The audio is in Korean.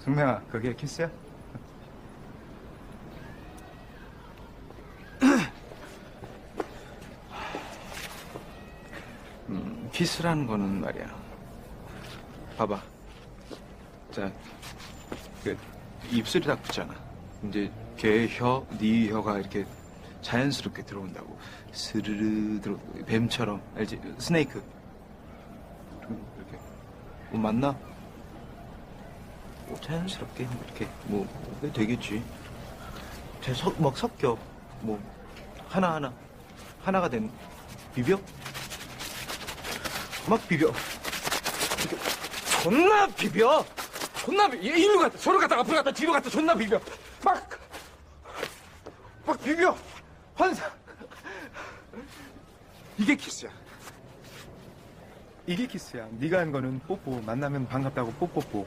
승명아, 그게 키스야? 음, 키스라는 거는 말이야. 봐봐. 자, 그 입술이 딱 붙잖아. 이제 걔 혀, 네 혀가 이렇게 자연스럽게 들어온다고. 스르르 들어, 뱀처럼 알지? 스네이크. 좀 이렇게 뭐 맞나? 뭐 자연스럽게 이렇게 뭐 되겠지. 자, 섞, 막 섞여. 뭐 하나 하나 하나가 된 비벼? 막 비벼. 이렇게 존나 비벼. 존나 비. 얘 일로 갔다 저로 갔다 앞으로 갔다 뒤로 갔다 존나 비벼. 막. 막 비벼. 환상. 이게 키스야. 이게 키스야. 네가 한 거는 뽀뽀. 만나면 반갑다고 뽀뽀뽀.